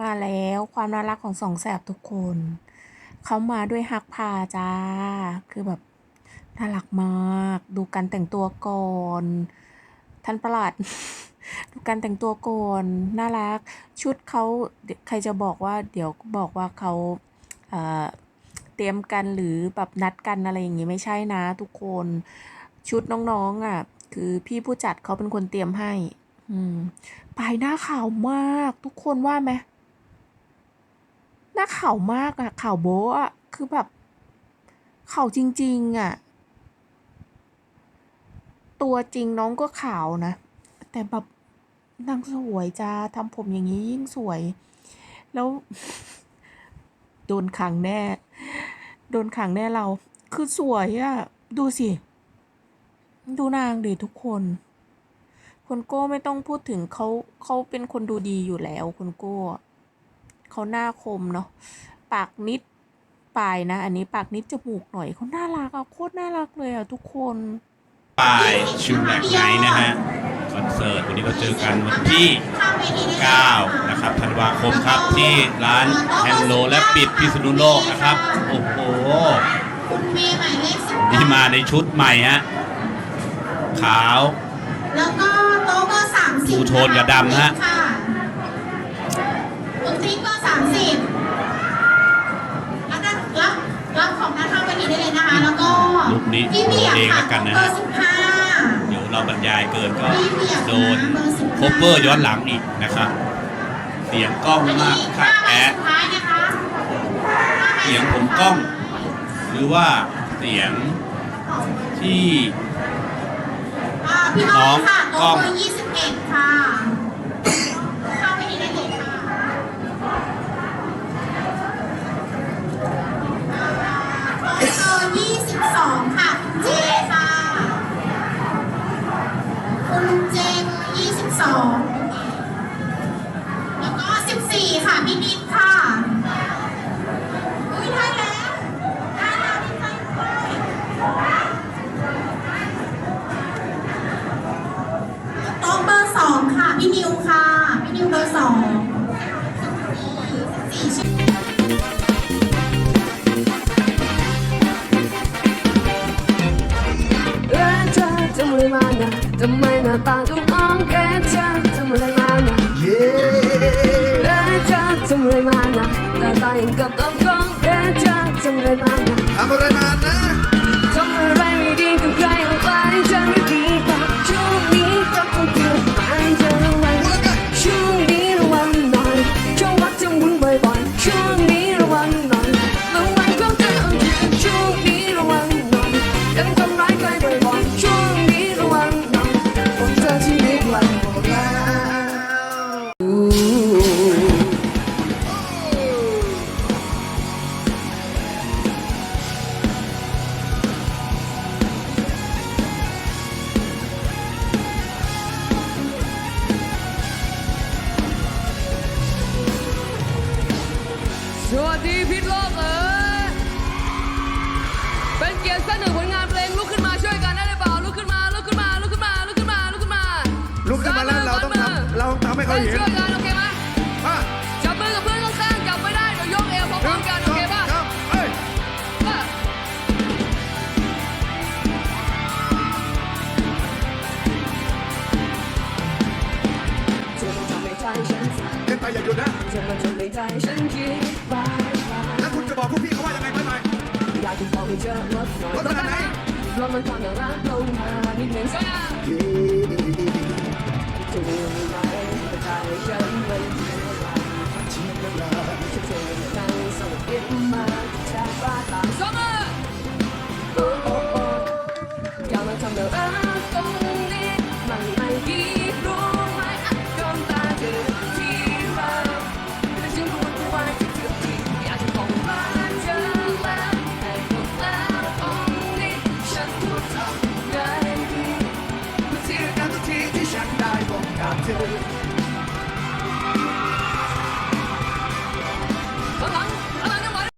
มาแล้วความน่ารักของสองแสบทุกคน เขามาด้วยฮักพาจ้า คือแบบน่ารักมาก ดูการแต่งตัวก่อน ท่านประหลัด ดูการแต่งตัวก่อนน่ารัก ชุดเขาเดี๋ยวใครจะบอกว่า เดี๋ยวบอกว่าเขาเเตรียมกันหรือแบบนัดกันอะไรอย่างงี้ไม่ใช่นะ ทุกคนชุดน้องๆอะ คือพี่ผู้จัดเขาเป็นคนเตรียมให้ อืมปลายหน้าขาวมาก ทุกคนว่าไหม หน้าข่าวมากอะข่าวโบะอะคือแบบข่าวจริง ๆอะตัวจริงน้องก็ขาวนะ แต่แบบนางสวยจ้าทำผมอย่างนี้ยิ่งสวย แล้ว โดนขังแน่ โดนขังแน่เรา คือสวยอะดูสิ ดูนางดิทุกคนคนโก้ไม่ต้องพูดถึงเขาเขาเป็นคนดูดีอยู่แล้วคนโก้ เขาหน้าคมเนาะปากนิดปลายนะ อันนี้ปากนิดจมูกหน่อยเขาน่ารักอะโคตรน่ารักเลยอะทุกคนปลายชิวแบกไนท์นะฮะคอนเสิร์ตวันนี้เราเจอกันวันที่ 9 นะครับธันวาคมครับที่ร้านแฮนโลและปิดพิษณุโลกนะครับ โอ้โหคุณเมย์หมายเลขสิบนี่มาในชุดใหม่ฮะขาวแล้วก็โต๊ะเบอร์สามสิบทูโทนกับดำฮะ ค่ะดนตรีเบอร์สามสิบรับด้านรับรับของด้านข้างเวทีได้เลยนะคะ แล้วก็ลุคนี้พี่เบียร์เองค่ะแล้วกันนะเบอร์สิบห้าเดี๋ยวเราบรรยายเกินก็พี่เบียร์โดนเบอร์สิบโคห้าเวอร์ย้อนหลังอีกนะครับเสียงกล้องมากค่ะแอดสุดท้ายนะคะเสียงผมกล้อง หรือว่าเสียงที่อ่าพี่น้องค่ะน้องกล้โต๊ะองเบอร์ยี่สิบเอ็ดค่ะ พี่นิวค่ะ พี่นิวเบอร์สองสี่ชื่อและเธอทำอะไรมานะทำไมหน้าตาดูมองแกเธอทำอะไรมานะและเธอทำอะไรมานะหน้าตาอย่างกับต้อง สวัสดีพิษโลกเอ๋ยเป็นเกียรติเสนอผลงานเพลงลุกขึ้นมาช่วยกันได้หรือเปล่าลุกขึ้นมาลุกขึ้นมาลุกขึ้นมาลุกขึ้นมาลุกขึ้นมาลุกขึ้นมาลุกขึ้นมาแล้วเราต้องทำเราต้องทำให้เขาเห็นช่วยกันโอเคไหมอะจับมือกับเพื่อนข้างๆจับไม่ได้เดี๋ยวยกเอวพร้อมๆกันโอเคป่ะครับเอ้ยเออเธอต้องทำให้ใจฉันสั่นเล่นไปอย่าหยุดนะากจะบอกให้เจอรถหน่อยรถขนาดไหนรถมันความน่ารักลงมานิดหนึ่ single. Year.